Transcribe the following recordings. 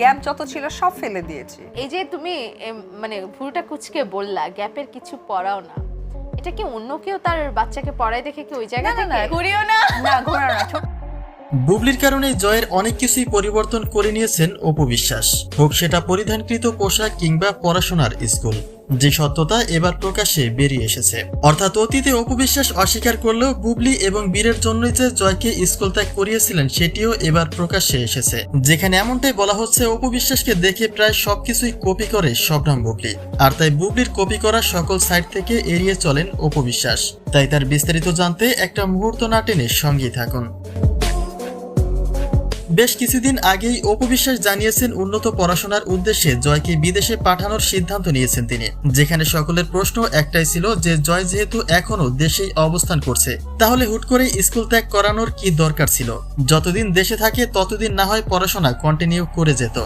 Gap যত ছিল সব ফেলে দিয়েছি। এই যে তুমি এম, মানে ভুলটা কুচকে বললা গ্যাপের কিছু পড়াও না। এটা কি অন্য কেউ তার বাচ্চাকে পড়ায় দেখে কি ওই জায়গা না, না, থেকে না। ঘুরিও না? না ঘোরা না ছোট বুবলির কারণে জয়ের অনেক কিছুই পরিবর্তন করে নিয়েছেন অপবিশ্বাস হোক সেটা পরিধানকৃত পোশাক কিংবা পড়াশোনার স্কুল। যে সত্যতা এবার প্রকাশ্যে বেরিয়ে এসেছে। অর্থাৎ অতীতে অপু বিশ্বাস অস্বীকার করলেও বুবলি এবং বীরের জন্যই যে জয়কে স্কুল ত্যাগ করিয়েছিলেন, সেটিও এবার প্রকাশ্যে এসেছে। যেখানে এমনটাই বলা হচ্ছে, অপবিশ্বাসকে দেখে প্রায় সবকিছুই কপি করে শবনম বুবলি। আর তাই বুবলির কপি করা সকল সাইট থেকে এড়িয়ে চলেন অপবিশ্বাস। তাই তার বিস্তারিত জানতে একটা মুহূর্ত না টেনে সঙ্গেই থাকুন। বেশ কিছুদিন আগেই অপবিশ্বাস জানিয়েছেন উন্নত পড়াশোনার উদ্দেশ্যে জয়কে বিদেশে পাঠানোর সিদ্ধান্ত নিয়েছেন তিনি। যেখানে সকলের প্রশ্ন একটাই ছিল যে, জয় যেহেতু এখনও দেশেই অবস্থান করছে, তাহলে হুট করে স্কুল ত্যাগ করানোর কি দরকার ছিল? যতদিন দেশে থাকে, ততদিন না হয় পড়াশোনা কন্টিনিউ করে যেত।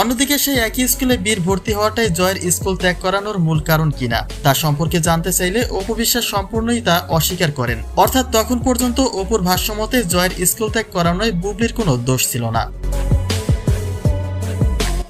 অন্যদিকে সেই একই স্কুলে বীর ভর্তি হওয়াটাই জয়ের স্কুল ত্যাগ করানোর মূল কারণ কিনা, তা সম্পর্কে জানতে চাইলে অপবিশ্বাস সম্পূর্ণই তা অস্বীকার করেন। অর্থাৎ তখন পর্যন্ত অপুর ভাষ্যমতে জয়ের স্কুল ত্যাগ করানোয় বুবলির কোনো দোষ ছিল না।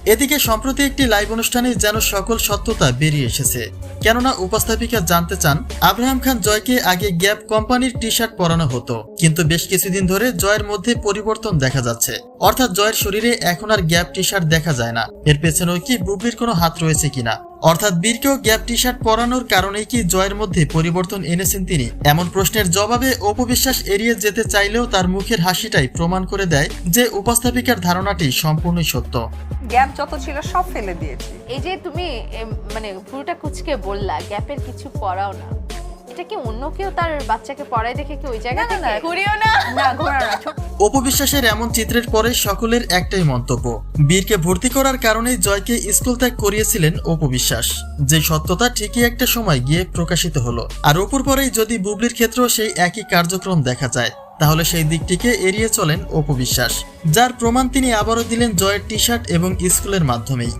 এদিকে সম্প্রতি একটি লাইভ অনুষ্ঠানে যেন সকল সত্যতা বেরিয়ে এসেছে। কেননা উপস্থাপিকা জানতে চান, আব্রাহাম খান জয়কে আগে গ্যাপ কোম্পানির টি শার্ট পরানো হতো। কিন্তু বেশ কিছুদিন ধরে জয়ের মধ্যে পরিবর্তন দেখা যাচ্ছে। অর্থাৎ জয়ের শরীরে এখন আর গ্যাপ টি শার্ট দেখা যায় না। এর পেছনেও কি বুবলির কোনো হাত রয়েছে কিনা? অর্থাৎ বীরকেও গ্যাপ টি শার্ট পরানোর কারণেই কি জয়ের মধ্যে পরিবর্তন এনেছেন তিনি? এমন প্রশ্নের জবাবে অপবিশ্বাস এড়িয়ে যেতে চাইলেও তার মুখের হাসিটাই প্রমাণ করে দেয় যে উপস্থাপিকার ধারণাটি সম্পূর্ণই সত্য। গ্যাপ যত ছিল সব ফেলে দিয়েছি। এই যে তুমি এম, মানে পুরোটা কুচকে বললা গ্যাপের কিছু পড়াও না। এটা কি অন্য কেউ তার বাচ্চাকে পড়ায় দেখে কি ওই জায়গা না, না, থেকে? না। ঘুরিও না। না ঘোরা না ছোট। এমন চিত্রের পরে সকলের একটাই মন্তব্য বীরকে ভর্তি করার কারণেই জয়কে স্কুল ত্যাগ করিয়েছিলেন অপবিশ্বাস যে সত্যতা ঠিকই একটা সময় গিয়ে প্রকাশিত হলো আর অপুর পরেই যদি বুবলির ক্ষেত্রেও সেই একই কার্যক্রম দেখা যায়। তাহলে সেই দিকটিকে এড়িয়ে চলেন অপবিশ্বাস যার প্রমাণ তিনি আবারও দিলেন জয়ের টি শার্ট এবং স্কুলের মাধ্যমেই।